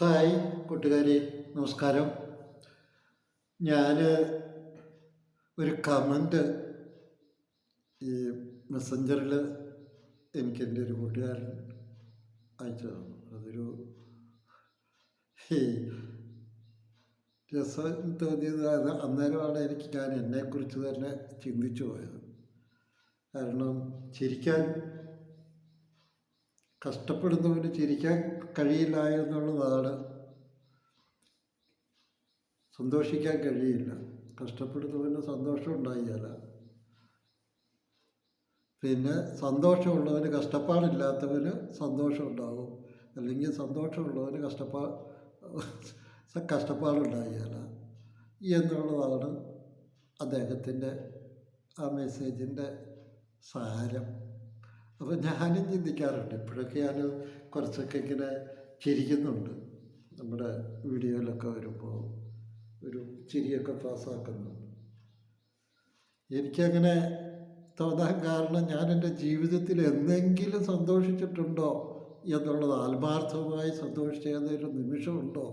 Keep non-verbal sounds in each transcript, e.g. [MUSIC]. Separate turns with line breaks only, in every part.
Hi കൂട്ടുകാരെ നമസ്കാരം. ഞാൻ ഒരു കമന്റ് ഈ മെസ്സഞ്ചറിൽ എനിക്ക് എന്റെ ഒരു കൂട്ടുകാരൻ അയച്ചു തന്നു. അതൊരു ഈ രസം തോന്നിയത് അത് അന്നേരമാണ് എനിക്ക് ഞാൻ എന്നെക്കുറിച്ച് തന്നെ ചിന്തിച്ചു പോയത്. കാരണം ചിരിക്കാൻ കഷ്ടപ്പെടുന്നവന് ചിരിക്കാൻ കഴിയില്ല എന്നുള്ളതാണ്. സന്തോഷിക്കാൻ കഴിയില്ല. കഷ്ടപ്പെടുന്നവന് സന്തോഷം ഉണ്ടായില്ല പിന്നെ സന്തോഷമുള്ളവന് കഷ്ടപ്പാടില്ലാത്തവന് സന്തോഷം ഉണ്ടാകും അല്ലെങ്കിൽ സന്തോഷമുള്ളവന് കഷ്ടപ്പാ കഷ്ടപ്പാടുണ്ടായില്ല എന്നുള്ളതാണ് അദ്ദേഹത്തിന്റെ ആ മെസ്സേജിന്റെ സാരം. അപ്പോൾ ഞാനും ചിന്തിക്കാറുണ്ട്. ഇപ്പോഴൊക്കെ ഞാൻ കുറച്ചൊക്കെ ഇങ്ങനെ ചിരിക്കുന്നുണ്ട്. നമ്മുടെ വീഡിയോയിലൊക്കെ വരുമ്പോൾ ഒരു ചിരിയൊക്കെ പാസ്സാക്കുന്നുണ്ട് എനിക്കങ്ങനെ തോന്നാൻ കാരണം ഞാൻ എന്റെ ജീവിതത്തിൽ എന്തെങ്കിലും സന്തോഷിച്ചിട്ടുണ്ടോ എന്നുള്ളത് ആത്മാർത്ഥമായി സന്തോഷിച്ച ഏതൊരു നിമിഷമുണ്ടോ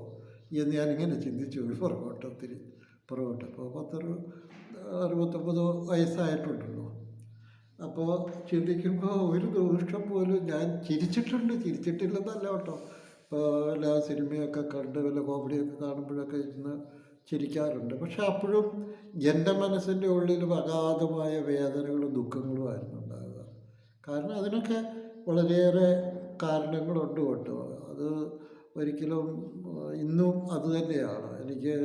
എന്ന് ഞാനിങ്ങനെ ചിന്തിച്ചു. ഒരു പുറകോട്ടത്തിൽ പുറകോട്ട്. അപ്പോൾ പത്തൊരു അറുപത്തൊമ്പത് വയസ്സായിട്ടുണ്ടല്ലോ. അപ്പോൾ ചിന്തിക്കുമ്പോൾ ഒരു ദോഷം പോലും ഞാൻ ചിരിച്ചിട്ടുണ്ട്. ചിരിച്ചിട്ടില്ലെന്നല്ല കേട്ടോ. എല്ലാ സിനിമയൊക്കെ കണ്ട് വല്ല കോമഡിയൊക്കെ കാണുമ്പോഴൊക്കെ ഇരുന്ന് ചിരിക്കാറുണ്ട്. പക്ഷെ അപ്പോഴും എന്റെ മനസ്സിന്റെ ഉള്ളിൽ അഗാധമായ വേദനകളും ദുഃഖങ്ങളും ആയിരുന്നു ഉണ്ടാകുക കാരണം അതിനൊക്കെ വളരെയേറെ കാരണങ്ങളുണ്ട് കേട്ടോ. അത് ഒരിക്കലും ഇന്നും അത് തന്നെയാണ്. എനിക്ക്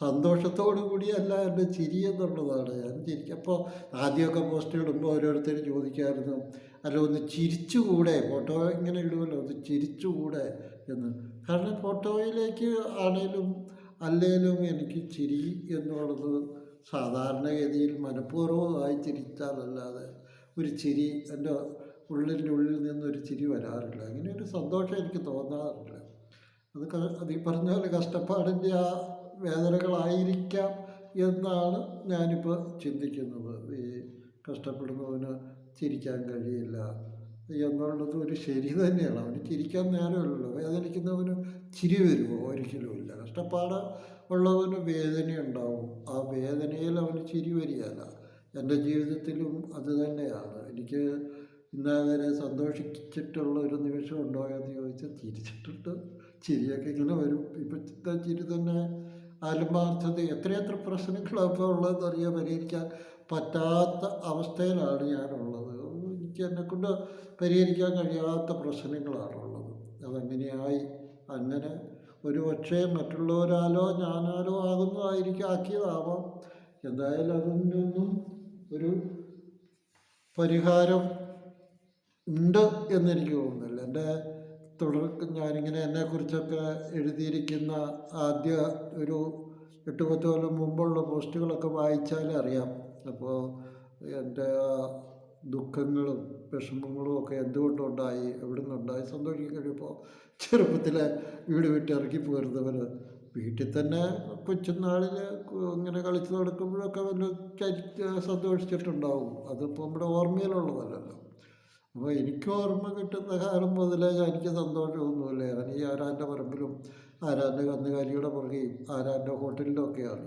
സന്തോഷത്തോടു കൂടിയല്ല എന്റെ ചിരി എന്നുള്ളതാണ്. ഞാൻ ചിരിക്കപ്പോൾ ആദ്യമൊക്കെ പോസ്റ്റ് ഇടുമ്പോൾ ഓരോരുത്തർ ചോദിക്കായിരുന്നു. അല്ല ഒന്ന് ചിരിച്ചുകൂടെ? ഫോട്ടോ ഇങ്ങനെ ഇടുമല്ലോ ഒന്ന് ചിരിച്ചുകൂടെ എന്ന്. കാരണം ഫോട്ടോയിലേക്ക് ആണേലും അല്ലേലും എനിക്ക് ചിരി എന്നുള്ളത് സാധാരണഗതിയിൽ മനഃപൂർവമായി ചിരിച്ചാലല്ലാതെ ഒരു ചിരി എന്റെ ഉള്ളിന്റെ ഉള്ളിൽ നിന്നൊരു ചിരി വരാറില്ല. അങ്ങനെ ഒരു സന്തോഷം എനിക്ക് തോന്നാറില്ല. അത് അത് ഈ പറഞ്ഞ പോലെ കഷ്ടപ്പാടിന്റെ ആ വേദനകളായിരിക്കാം എന്നാണ് ഞാനിപ്പോൾ ചിന്തിക്കുന്നത്. ഈ കഷ്ടപ്പെടുന്നവന് ചിരിക്കാൻ കഴിയില്ല എന്നുള്ളത് ഒരു ശരി തന്നെയാണ്. അവന് ചിരിക്കാൻ നേരമല്ലല്ലോ. വേദനിക്കുന്നവന് ചിരി വരുമോ? ഒരിക്കലുമില്ല കഷ്ടപ്പാട് ഉള്ളവന് വേദനയുണ്ടാവും ആ വേദനയിൽ അവന് ചിരി വരികയല്ല. എന്റെ ജീവിതത്തിലും അത് തന്നെയാണ്. എനിക്ക് ഇന്നേവരെ സന്തോഷിച്ചിട്ടുള്ള ഒരു നിമിഷം ഉണ്ടോ എന്ന് ചോദിച്ചാൽ ചിരിച്ചിട്ടുണ്ട്. ചിരിയൊക്കെ ഇങ്ങനെ വരും. ഇപ്പോഴത്തെ ചിരി തന്നെ ആത്മാർത്ഥത എത്രയെത്ര പ്രശ്നങ്ങളാണ് ഇപ്പോൾ ഉള്ളതെന്ന് അറിയാൻ പരിഹരിക്കാൻ പറ്റാത്ത അവസ്ഥയിലാണ് ഞാനുള്ളത്. എനിക്ക് എന്നെക്കൊണ്ട് പരിഹരിക്കാൻ കഴിയാത്ത പ്രശ്നങ്ങളാണുള്ളത്. അതങ്ങനെയായി? അങ്ങനെ ഒരു പക്ഷേ മറ്റുള്ളവരാലോ ഞാനാലോ ആകുന്നതായിരിക്കും ആക്കിയതാവാം. എന്തായാലും അതിനൊന്നും ഒരു പരിഹാരം ഉണ്ട് എന്നെനിക്ക് തോന്നുന്നില്ല. എന്റെ തുടർ ഞാനിങ്ങനെ എന്നെക്കുറിച്ചൊക്കെ എഴുതിയിരിക്കുന്ന ആദ്യ ഒരു എട്ട് പത്ത് കൊല്ലം മുമ്പുള്ള പോസ്റ്റുകളൊക്കെ വായിച്ചാലേ അറിയാം. അപ്പോൾ എന്റെ ദുഃഖങ്ങളും വിഷമങ്ങളും ഒക്കെ എന്തുകൊണ്ടുണ്ടായി എവിടെ നിന്നുണ്ടായി സന്തോഷിക്കാൻ കഴിയുമ്പോൾ ചെറുപ്പത്തിലെ വീട് വിട്ട് ഇറക്കി പോരുന്നവർ വീട്ടിൽ തന്നെ കൊച്ചുനാളിൽ ഇങ്ങനെ കളിച്ച് നടക്കുമ്പോഴൊക്കെ വല്ല സന്തോഷിച്ചിട്ടുണ്ടാവും. അതിപ്പോൾ നമ്മുടെ ഓർമ്മയിലുള്ളതല്ലല്ലോ. അപ്പോൾ എനിക്ക് ഓർമ്മ കിട്ടുന്ന കാലം മുതലേ എനിക്ക് സന്തോഷമൊന്നുമില്ല. ഞാൻ ഈ ആരാന്റെ പറമ്പിലും ആരാന്റെ കന്നുകാലിയുടെ പുറകെയും ആരാന്റെ ഹോട്ടലിലും ഒക്കെയാണ്.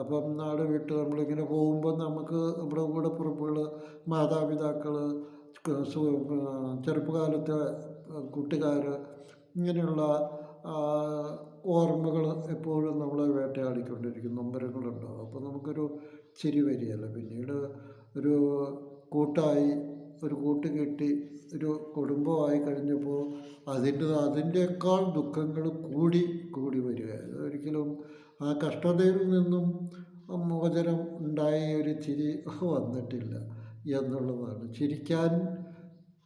അപ്പം നാട് വിട്ട് നമ്മളിങ്ങനെ പോകുമ്പോൾ നമുക്ക് നമ്മുടെ കൂടെ പുറപ്പുകൾ മാതാപിതാക്കൾ ചെറുപ്പകാലത്തെ കൂട്ടുകാർ ഇങ്ങനെയുള്ള ഓർമ്മകൾ എപ്പോഴും നമ്മളെ വേട്ടയാടിക്കൊണ്ടിരിക്കും നൊമ്പരങ്ങളുണ്ടാവും അപ്പോൾ നമുക്കൊരു ചിരി വരികയല്ല. പിന്നീട് ഒരു കൂട്ടായി ഒരു കൂട്ട് കെട്ടി ഒരു കുടുംബമായി കഴിഞ്ഞപ്പോൾ അതിന്റെ അതിന്റെക്കാൾ ദുഃഖങ്ങൾ കൂടി കൂടി വരിക. ഒരിക്കലും ആ കഷ്ടതയിൽ നിന്നും മോചനം ഉണ്ടായ ഒരു ചിരി വന്നിട്ടില്ല എന്നുള്ളതാണ്. ചിരിക്കാൻ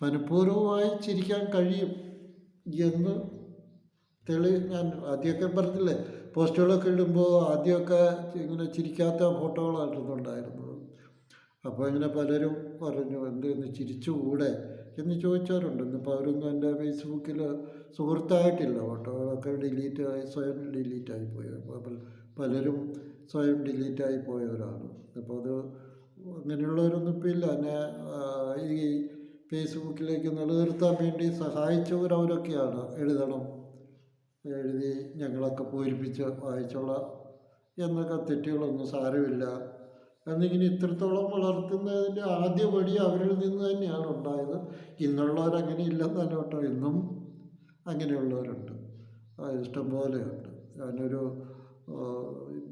മനഃപൂർവമായി ചിരിക്കാൻ കഴിയും എന്ന് തെളി ഞാൻ ആദ്യമൊക്കെ പറഞ്ഞില്ലേ പോസ്റ്റുകളൊക്കെ ഇടുമ്പോൾ ആദ്യമൊക്കെ ഇങ്ങനെ ചിരിക്കാത്ത ഫോട്ടോകളായിരുന്നു ഉണ്ടായിരുന്നത് അപ്പോൾ ഇങ്ങനെ പലരും പറഞ്ഞു എന്തെന്ന് ചിരിച്ചുകൂടെ എന്ന് ചോദിച്ചവരുണ്ട്. ഇന്നിപ്പോൾ അവരൊന്നും എന്റെ ഫേസ്ബുക്കിൽ സുഹൃത്തായിട്ടില്ല. ഫോട്ടോകളൊക്കെ ഡിലീറ്റ് ആയി സ്വയം ഡിലീറ്റായി പോയി. അപ്പോൾ പലരും സ്വയം ഡിലീറ്റായി പോയവരാണ്. അപ്പോൾ അത് അങ്ങനെയുള്ളവരൊന്നും ഇപ്പോൾ ഇല്ല. എന്നെ ഈ ഫേസ്ബുക്കിലേക്ക് നിലനിർത്താൻ വേണ്ടി സഹായിച്ചവരവരൊക്കെയാണ്. എഴുതണം എഴുതി ഞങ്ങളൊക്കെ പൂരിപ്പിച്ച് വായിച്ചുള്ള എന്നൊക്കെ തെറ്റുകളൊന്നും സാരമില്ല. എന്നിങ്ങനെ ഇത്രത്തോളം വളർത്തുന്നതിന്റെ ആദ്യ പടി അവരിൽ നിന്ന് തന്നെയാണ് ഉണ്ടായത്. ഇന്നുള്ളവരങ്ങനെ ഇല്ലെന്ന് തന്നെ കേട്ടോ. ഇന്നും അങ്ങനെയുള്ളവരുണ്ട്. ഇഷ്ടംപോലെയുണ്ട് ഞാനൊരു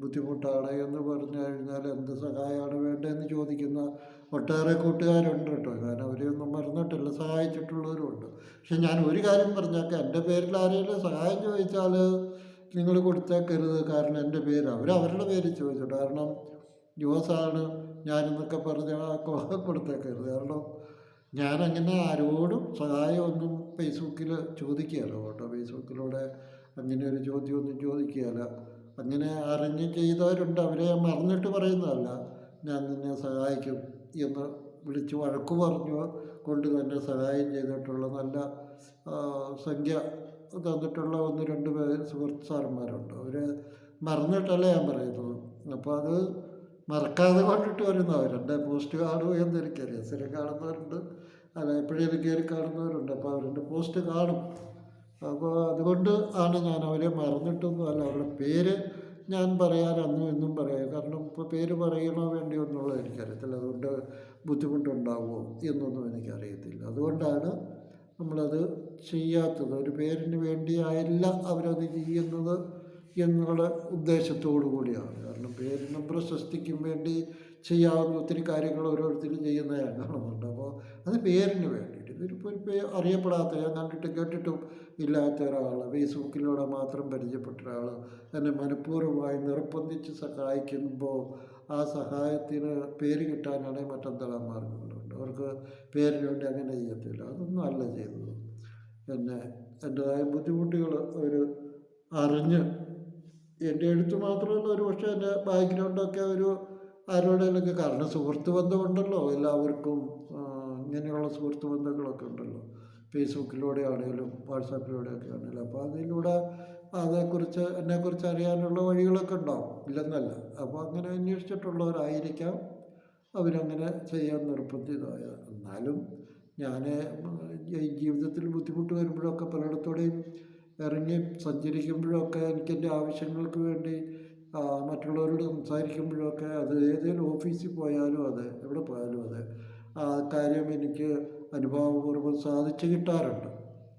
ബുദ്ധിമുട്ടാണ് എന്ന് പറഞ്ഞു കഴിഞ്ഞാൽ എന്ത് സഹായമാണ് വേണ്ടതെന്ന് ചോദിക്കുന്ന ഒട്ടേറെ കൂട്ടുകാരുണ്ട് കേട്ടോ. ഞാൻ അവരെയൊന്നും മറന്നിട്ടില്ല. സഹായിച്ചിട്ടുള്ളവരുമുണ്ട്. പക്ഷെ ഞാൻ ഒരു കാര്യം പറഞ്ഞേക്കാം. എന്റെ പേരിൽ ആരെങ്കിലും സഹായം ചോദിച്ചാൽ നിങ്ങൾ കൊടുത്തേക്കരുത്. കാരണം എന്റെ പേര് അവർ അവരുടെ പേര് ചോദിച്ചു. കാരണം ജോസാണ് ഞാനെന്നൊക്കെ പറഞ്ഞാൽ കൊടുത്തേക്കരുത് കാരണം ഞാനങ്ങനെ ആരോടും സഹായമൊന്നും ഫേസ്ബുക്കിൽ ചോദിക്കുകയല്ല കേട്ടോ. ഫേസ്ബുക്കിലൂടെ അങ്ങനെ ഒരു ചോദ്യമൊന്നും ചോദിക്കുകയല്ല. അങ്ങനെ അറിഞ്ഞ് ചെയ്തവരുണ്ട് അവരെ മറന്നിട്ട് പറയുന്നതല്ല. ഞാൻ നിന്നെ സഹായിക്കും എന്ന് വിളിച്ച് വഴക്ക് പറഞ്ഞു കൊണ്ട് തന്നെ സഹായം ചെയ്തിട്ടുള്ള നല്ല സംഖ്യ തന്നിട്ടുള്ള ഒന്ന് രണ്ട് പേര് സുഹൃത്ത് സാറന്മാരുണ്ട്. അവർ മറന്നിട്ടല്ല ഞാൻ പറയുന്നത്. അപ്പോൾ അത് മറക്കാതെ കൊണ്ടിട്ട് വരുന്നവർ എന്റെ പോസ്റ്റ് കാണുമോ എന്നെനിക്കറിയാം സ്ഥിരം കാണുന്നവരുണ്ട്. അല്ല എപ്പോഴേലും കയറി കാണുന്നവരുണ്ട്. അപ്പോൾ അവരുടെ പോസ്റ്റ് കാണും. അപ്പോൾ അതുകൊണ്ട് ആണ് ഞാൻ അവരെ മറന്നിട്ടൊന്നും അല്ല. അവരുടെ പേര് ഞാൻ പറയാൻ അന്നും ഇന്നും പറയാം. കാരണം ഇപ്പോൾ പേര് പറയണോ വേണ്ടിയോ എന്നുള്ളത് എനിക്കറിയത്തില്ല. അതുകൊണ്ട് ബുദ്ധിമുട്ടുണ്ടാവുമോ എന്നൊന്നും എനിക്കറിയത്തില്ല. അതുകൊണ്ടാണ് നമ്മളത് ചെയ്യാത്തത്. ഒരു പേരിന് വേണ്ടിയായില്ല അവരത് ചെയ്യുന്നത്. എന്നുള്ള ഉദ്ദേശത്തോടു കൂടിയാണ്. കാരണം പേരിനും പ്രശസ്തിക്കും വേണ്ടി ചെയ്യാവുന്ന ഒത്തിരി കാര്യങ്ങൾ ഓരോരുത്തരും ചെയ്യുന്നതാണ് കാണുന്നുണ്ട് അപ്പോൾ അത് പേരിന് വേണ്ടിയിട്ട്. ഇതിപ്പോൾ ഇപ്പോൾ അറിയപ്പെടാത്ത ഞാൻ കണ്ടിട്ട് കേട്ടിട്ടും ഇല്ലാത്ത ഒരാൾ ഫേസ്ബുക്കിലൂടെ മാത്രം പരിചയപ്പെട്ട ഒരാൾ എന്നെ മനഃപൂർവമായി നിർബന്ധിച്ച് സഹായിക്കുമ്പോൾ ആ സഹായത്തിന് പേര് കിട്ടാനാണെങ്കിൽ മറ്റെന്തെല്ലാം മാർഗങ്ങളുണ്ട്? അവർക്ക് പേരിന് വേണ്ടി അങ്ങനെ ചെയ്യത്തില്ല. അതൊന്നും അല്ല ചെയ്തത് പിന്നെ എന്റെതായ ബുദ്ധിമുട്ടുകൾ അവർ അറിഞ്ഞ് എന്റെ എഴുത്ത് മാത്രമല്ല ഒരു പക്ഷേ എന്റെ ബാക്ക്ഗ്രൗണ്ടൊക്കെ ഒരു ആരോടെങ്കിലൊക്കെ കാരണം സുഹൃത്ത് ബന്ധമുണ്ടല്ലോ എല്ലാവർക്കും ഇങ്ങനെയുള്ള സുഹൃത്ത് ബന്ധങ്ങളൊക്കെ ഉണ്ടല്ലോ. ഫേസ്ബുക്കിലൂടെ ആണെങ്കിലും വാട്സാപ്പിലൂടെയൊക്കെ ആണെങ്കിലും. അപ്പോൾ അതിലൂടെ അതേക്കുറിച്ച് എന്നെക്കുറിച്ച് അറിയാനുള്ള വഴികളൊക്കെ ഉണ്ടാവും ഇല്ലെന്നല്ല. അപ്പോൾ അങ്ങനെ അന്വേഷിച്ചിട്ടുള്ളവരായിരിക്കാം. അവരങ്ങനെ ചെയ്യാൻ നിർബന്ധിതമായ എന്നാലും ഞാൻ ജീവിതത്തിൽ ബുദ്ധിമുട്ട് വരുമ്പോഴൊക്കെ പലയിടത്തോടെയും ഇറങ്ങി സഞ്ചരിക്കുമ്പോഴൊക്കെ എനിക്ക് എന്റെ ആവശ്യങ്ങൾക്ക് വേണ്ടി മറ്റുള്ളവരോട് സംസാരിക്കുമ്പോഴൊക്കെ അത് ഏതെങ്കിലും ഓഫീസിൽ പോയാലും അതെ എവിടെ പോയാലും അതെ ആ കാര്യം എനിക്ക് അനുഭവപൂർവം സാധിച്ചു കിട്ടാറുണ്ട്.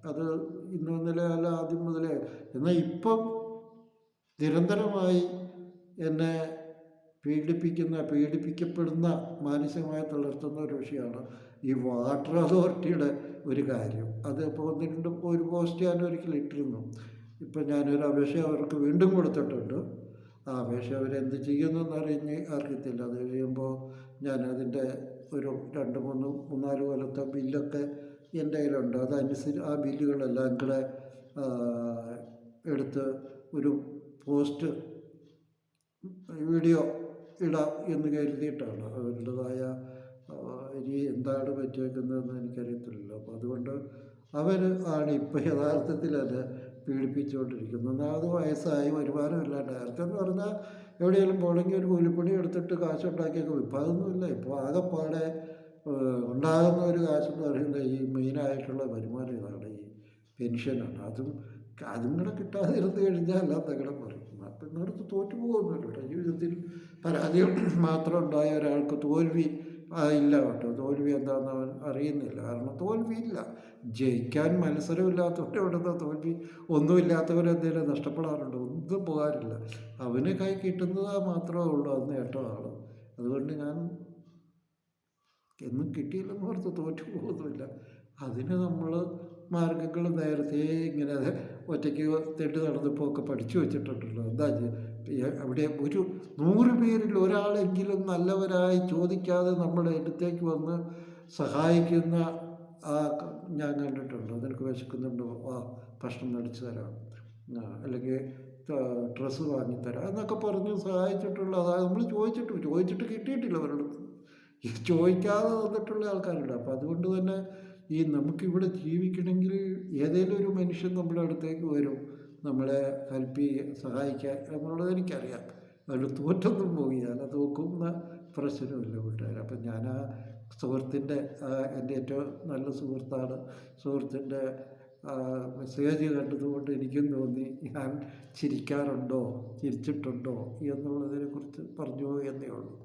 അത് ഇന്ന് ഇന്നലെ അല്ല ആദ്യം മുതലേ. എന്നാൽ ഇപ്പം നിരന്തരമായി എന്നെ പീഡിപ്പിക്കുന്ന പീഡിപ്പിക്കപ്പെടുന്ന മാനസികമായി തളർത്തുന്ന ഒരു വിഷയമാണ് ഈ വാട്ടർ അതോറിറ്റിയുടെ ഒരു കാര്യം. അത് ഇപ്പോൾ ഒന്ന് ഒരു പോസ്റ്റ് ഞാൻ ഒരിക്കൽ ഇട്ടിരുന്നു. ഇപ്പം ഞാനൊരു അപേക്ഷ അവർക്ക് വീണ്ടും കൊടുത്തിട്ടുണ്ട്. ആ അപേക്ഷ അവരെന്ത് ചെയ്യുന്നു അറിഞ്ഞ് അറിയത്തില്ല. അത് കഴിയുമ്പോൾ ഞാനതിന്റെ ഒരു രണ്ട് മൂന്ന് മൂന്നാൽ കൊല്ലത്തെ ബില്ലൊക്കെ എന്റെ കയ്യിലുണ്ട്. അതനുസരിച്ച് ആ ബില്ലുകളെല്ലാം കൂടെ എടുത്ത് ഒരു പോസ്റ്റ് വീഡിയോ ഇടാം എന്ന് കരുതിയിട്ടാണ്. അവരുടേതായ ഇനി എന്താണ് പറ്റിയേക്കുന്നതെന്ന് എനിക്കറിയത്തില്ലല്ലോ. അപ്പോൾ അതുകൊണ്ട് അവർ ആണ് ഇപ്പോൾ യഥാർത്ഥത്തിൽ അത് പീഡിപ്പിച്ചുകൊണ്ടിരിക്കുന്നത്. ഒന്നാമത് വയസ്സായി വരുമാനമില്ലാണ്ട് നേരത്തെ എന്ന് പറഞ്ഞാൽ എവിടെയെങ്കിലും പോകണമെങ്കിൽ ഒരു കൂലിപ്പണി എടുത്തിട്ട് കാശുണ്ടാക്കിയൊക്കെ ഇപ്പം അതൊന്നുമില്ല ഇപ്പോൾ ആകെപ്പാടെ ഉണ്ടാകുന്ന ഒരു കാശെന്ന് പറയുന്നത് ഈ മെയിനായിട്ടുള്ള വരുമാനം ഇതാണ്. ഈ പെൻഷനാണ്. അതും അതും കൂടെ കിട്ടാതിരുന്ന് കഴിഞ്ഞാൽ അല്ലാത്ത പറയും അപ്പം ഇന്നടുത്ത് തോറ്റു പോകുന്നില്ല കേട്ടോ ജീവിതത്തിൽ പരാജയം [CLEARS THROAT] മാത്രം ഉണ്ടായ ഒരാൾക്ക് തോൽവി ഇല്ല കേട്ടോ. തോൽവി എന്താണെന്ന് അവൻ അറിയുന്നില്ല. കാരണം തോൽവിയില്ല ജയിക്കാൻ മത്സരമില്ലാത്തവരുടെ ഇവിടുന്ന് തോൽവി ഒന്നുമില്ലാത്തവരെന്തെങ്കിലും നഷ്ടപ്പെടാറുണ്ട്. ഒന്നും പോകാറില്ല. അവന് കൈ കിട്ടുന്നത് മാത്രമേ ഉള്ളൂ. അത് നേട്ടമാണ് അതുകൊണ്ട് ഞാൻ എന്നും കിട്ടിയില്ലെന്ന് ഓർത്ത് തോറ്റു പോകുന്നില്ല അതിന് നമ്മൾ മാർഗങ്ങൾ നേരത്തെ ഇങ്ങനെ ഒറ്റയ്ക്ക് തെട്ട് നടന്നപ്പോൾ ഒക്കെ പഠിച്ചു വെച്ചിട്ടുണ്ടല്ലോ. എന്താ അവിടെ ഒരു നൂറ് പേരിൽ ഒരാളെങ്കിലും നല്ലവരായി ചോദിക്കാതെ നമ്മുടെ അടുത്തേക്ക് വന്ന് സഹായിക്കുന്ന ഞാൻ കണ്ടിട്ടുണ്ട്. നിനക്ക് വിശക്കുന്നുണ്ട്? ആ ഭക്ഷണം നടിച്ചു തരാം. അല്ലെങ്കിൽ ഡ്രസ്സ് വാങ്ങിത്തരാം എന്നൊക്കെ പറഞ്ഞ് സഹായിച്ചിട്ടുള്ള അതായത് നമ്മൾ ചോദിച്ചിട്ട് ചോദിച്ചിട്ട് കിട്ടിയിട്ടില്ല അവരുടെ. ചോദിക്കാതെ വന്നിട്ടുള്ള ആൾക്കാരുണ്ട്. അപ്പം അതുകൊണ്ട് തന്നെ ഈ നമുക്കിവിടെ ജീവിക്കണമെങ്കിൽ ഏതെങ്കിലും ഒരു മനുഷ്യൻ നമ്മുടെ അടുത്തേക്ക് വരും. നമ്മളെ ഹെൽപ്പ് ചെയ്യുക സഹായിക്കുക എന്നുള്ളത് എനിക്കറിയാം. അതുകൊണ്ട് തോറ്റൊന്നും പോകില്ല. തോക്കുന്ന പ്രശ്നമില്ല കൂട്ടുകാർ അപ്പം ഞാൻ ആ സുഹൃത്തിന്റെ എന്റെ ഏറ്റവും നല്ല സുഹൃത്താണ്. സുഹൃത്തിന്റെ മെസ്സേജ് കണ്ടതുകൊണ്ട് എനിക്കും തോന്നി ഞാൻ ചിരിക്കാറുണ്ടോ? ചിരിച്ചിട്ടുണ്ടോ? എന്നുള്ളതിനെക്കുറിച്ച് പറഞ്ഞു എന്നേ ഉള്ളൂ.